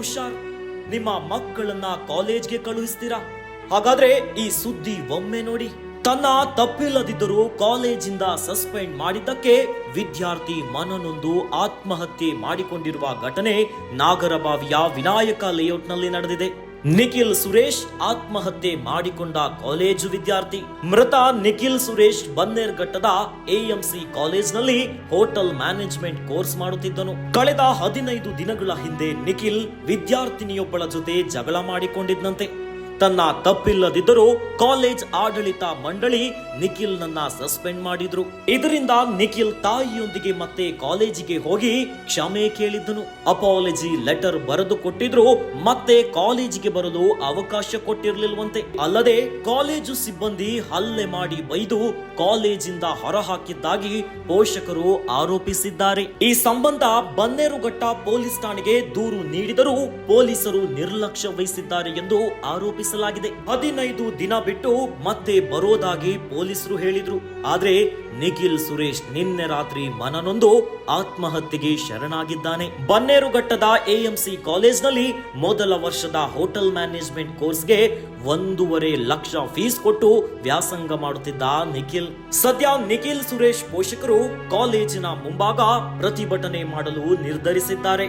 ಹುಷಾರ್. ನಿಮ್ಮ ಮಕ್ಕಳನ್ನ ಕಾಲೇಜ್ಗೆ ಕಳುಹಿಸ್ತೀರಾ? ಹಾಗಾದ್ರೆ ಈ ಸುದ್ದಿ ಒಮ್ಮೆ ನೋಡಿ. ತನ್ನ ತಪ್ಪಿಲ್ಲದಿದ್ದರೂ ಕಾಲೇಜಿಂದ ಸಸ್ಪೆಂಡ್ ಮಾಡಿದ್ದಕ್ಕೆ ವಿದ್ಯಾರ್ಥಿ ಮನನೊಂದು ಆತ್ಮಹತ್ಯೆ ಮಾಡಿಕೊಂಡಿರುವ ಘಟನೆ ನಾಗರಬಾವಿಯ ವಿನಾಯಕ ಲೇಔಟ್ನಲ್ಲಿ ನಡೆದಿದೆ. ನಿಖಿಲ್ ಸುರೇಶ್ ಆತ್ಮಹತ್ಯೆ ಮಾಡಿಕೊಂಡ ಕಾಲೇಜು ವಿದ್ಯಾರ್ಥಿ. ಮೃತ ನಿಖಿಲ್ ಸುರೇಶ್ ಬನ್ನೇರ್ಘಟ್ಟದ ಎಎಂಸಿ ಕಾಲೇಜ್ನಲ್ಲಿ ಹೋಟೆಲ್ ಮ್ಯಾನೇಜ್ಮೆಂಟ್ ಕೋರ್ಸ್ ಮಾಡುತ್ತಿದ್ದನು. ಕಳೆದ ಹದಿನೈದು ದಿನಗಳ ಹಿಂದೆ ನಿಖಿಲ್ ವಿದ್ಯಾರ್ಥಿನಿಯೊಬ್ಬಳ ಜೊತೆ ಜಗಳ ಮಾಡಿಕೊಂಡಿದ್ದಂತೆ ತನ್ನ ತಪ್ಪಿಲ್ಲದಿದ್ದರೂ ಕಾಲೇಜ್ ಆಡಳಿತ ಮಂಡಳಿ ನಿಖಿಲ್ ನನ್ನ ಸಸ್ಪೆಂಡ್ ಮಾಡಿದ್ರು. ಇದರಿಂದ ನಿಖಿಲ್ ತಾಯಿಯೊಂದಿಗೆ ಮತ್ತೆ ಕಾಲೇಜಿಗೆ ಹೋಗಿ ಕ್ಷಮೆ ಕೇಳಿದ್ದನು. ಅಪಾಲಜಿ ಲೆಟರ್ ಬರೆದು ಕೊಟ್ಟಿದ್ರು, ಮತ್ತೆ ಕಾಲೇಜಿಗೆ ಬರಲು ಅವಕಾಶ ಕೊಟ್ಟಿರಲಿಲ್ವಂತೆ. ಅಲ್ಲದೆ ಕಾಲೇಜು ಸಿಬ್ಬಂದಿ ಹಲ್ಲೆ ಮಾಡಿ ಬೈದು ಕಾಲೇಜಿಂದ ಹೊರಹಾಕಿದ್ದಾಗಿ ಪೋಷಕರು ಆರೋಪಿಸಿದ್ದಾರೆ. ಈ ಸಂಬಂಧ ಬನ್ನೇರುಘಟ್ಟ ಪೊಲೀಸ್ ಠಾಣೆಗೆ ದೂರು ನೀಡಿದರೂ ಪೊಲೀಸರು ನಿರ್ಲಕ್ಷ್ಯ ವಹಿಸಿದ್ದಾರೆ ಎಂದು ಆರೋಪಿಸಲಾಗಿದೆ ಹದಿನೈದು ದಿನ ಬಿಟ್ಟು ಮತ್ತೆ ಬರೋದಾಗಿ ಪೊಲೀಸರು ಹೇಳಿದ್ರು. ಆದ್ರೆ ನಿಖಿಲ್ ಸುರೇಶ್ ನಿನ್ನೆ ರಾತ್ರಿ ಮನನೊಂದು ಆತ್ಮಹತ್ಯೆಗೆ ಶರಣಾಗಿದ್ದಾನೆ. ಬನ್ನೇರುಘಟ್ಟದ ಎಎಂಸಿ ಕಾಲೇಜ್ನಲ್ಲಿ ಮೊದಲ ವರ್ಷದ ಹೋಟೆಲ್ ಮ್ಯಾನೇಜ್ಮೆಂಟ್ ಕೋರ್ಸ್ಗೆ ಒಂದೂವರೆ ಲಕ್ಷ ಫೀಸ್ ಕೊಟ್ಟು ವ್ಯಾಸಂಗ ಮಾಡುತ್ತಿದ್ದ ನಿಖಿಲ್. ಸದ್ಯ ನಿಖಿಲ್ ಸುರೇಶ್ ಪೋಷಕರು ಕಾಲೇಜಿನ ಮುಂಭಾಗ ಪ್ರತಿಭಟನೆ ಮಾಡಲು ನಿರ್ಧರಿಸಿದ್ದಾರೆ.